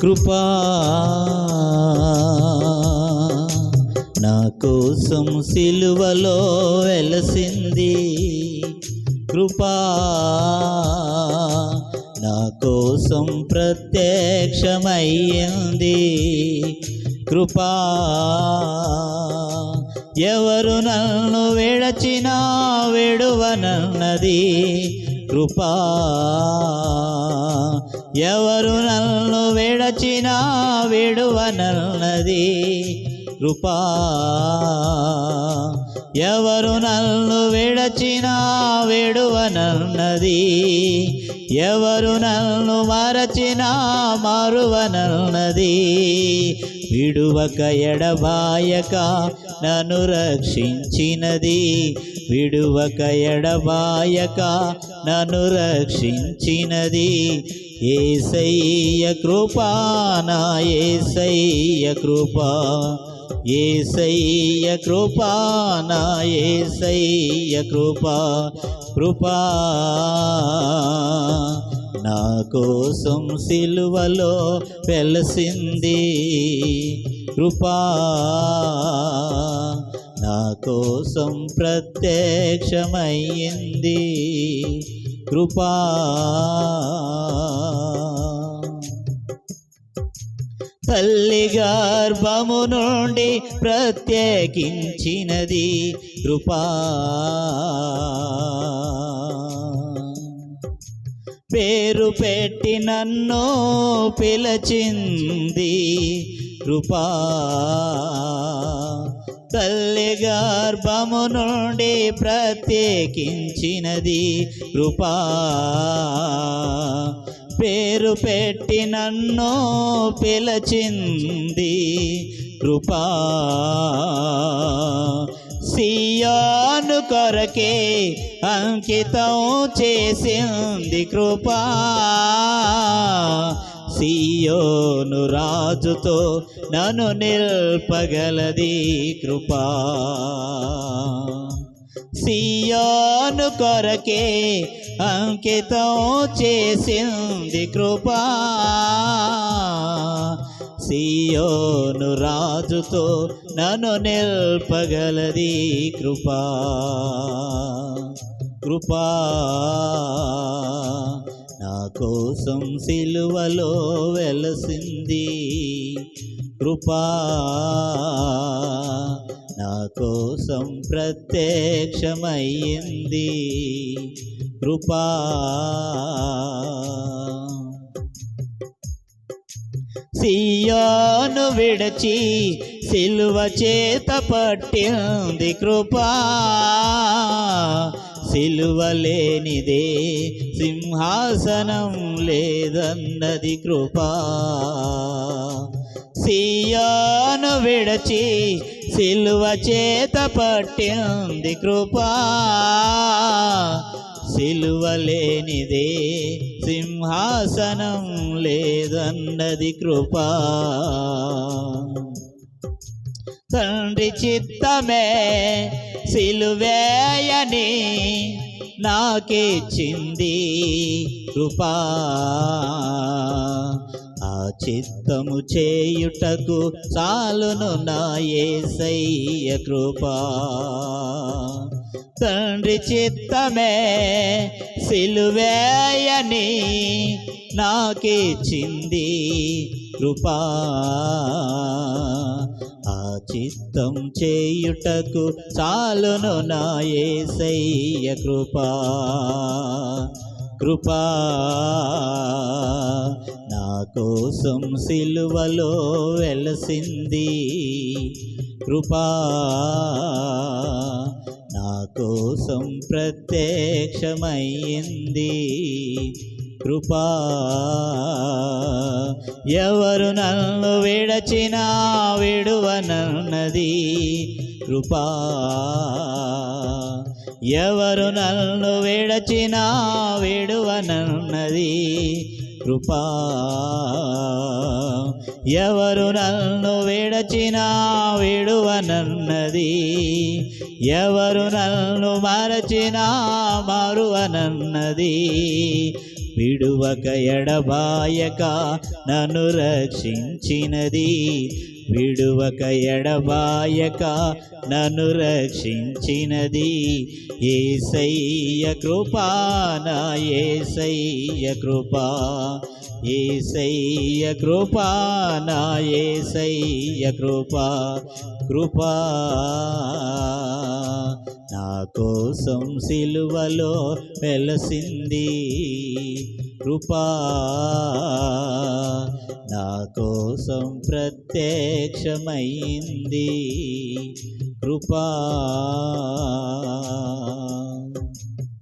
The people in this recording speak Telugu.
కృపా నా కోసం సిలువలో వెలసింది. కృపా నా కోసం ప్రత్యక్షమయ్యింది. కృపా ఎవరు నన్ను విడచినా విడువనన్నది. కృపా ఎవరు నన్ను విడువనన్నది కృపా ఎవరు నన్ను విడచినా వేడువనల్నది ఎవరు నన్ను మరచినా మారువనల్నది విడువక ఎడబాయక నన్ను రక్షించినది. విడువక ఎడబాయక నన్ను రక్షించినది ఏసయ్య కృపా నా ఏసయ్య కృపా ఏసయ్య కృపా నా ఏసయ్య కృపా కృపా. నా కోసం సిలువలో వెలసింది కృపా. నా కోసం ప్రత్యక్షమయ్యింది కృపా. తల్లి గర్భము నుండి ప్రత్యేకించినది కృపా. పేరు పెట్టి నన్ను పిలచింది కృపా. తల్లి గర్భము నుండి ప్రత్యేకించినది. కృపా పేరు పెట్టి నన్ను పిలచింది. కృపా సియాను కొరకే అంకితం చేసింది. కృపా సియోను రాజుతో నన్ను నిల్పగలది కృపా. సియోను కొరకే అంకితం చేసింది కృపా. సియోను రాజుతో నన్ను నిల్పగలది కృపా. కృపా. నా కోసం సిలువలో వెలసింది. కృపా నా కోసం ప్రత్యక్షమయ్యింది. కృపా సియోను విడచి సిలువ చేత పట్టింది. కృపా సిలువలేనిదే సింహాసనం లేదన్నది కృపా. సియాను విడచి సిలువ చేత పట్టింది కృపా. సిలువలేనిదే సింహాసనం లేదన్నది కృపా. తండ్రి చిత్తమే సిలువేయని నాకిచ్చింది కృపా. ఆ చిత్తము చేయుటకు చాలును నా ఏసయ్య కృపా. తండ్రి చిత్తమే సిలువేయని నాకిచ్చింది కృపా. చిత్తం చేయుటకు చాలును నా ఏసయ్య కృపా. కృపా. నా కోసం సిలువలో వెలసింది కృపా. నా కోసం ప్రత్యక్షమయ్యింది కృపా. ఎవరు నన్ను విడచినా విడువనన్నది కృపా. ఎవరు నన్ను విడచినా విడువనన్నది కృపా. ఎవరు నన్ను విడచినా విడువనన్నది ఎవరు నన్ను మరచినా మరువనన్నది విడువక ఎడబాయక నన్ను రక్షించినది. విడువక ఎడబాయక నన్ను రక్షించినది ఏసయ్య కృపా నా ఏసయ్య కృపా ఏసయ్య కృపా నా ఏసయ్య కృపా కృపా. నా కోసం సిలువలో వెలసింది కృపా. కోసం ప్రత్యక్షమైంది. కృపా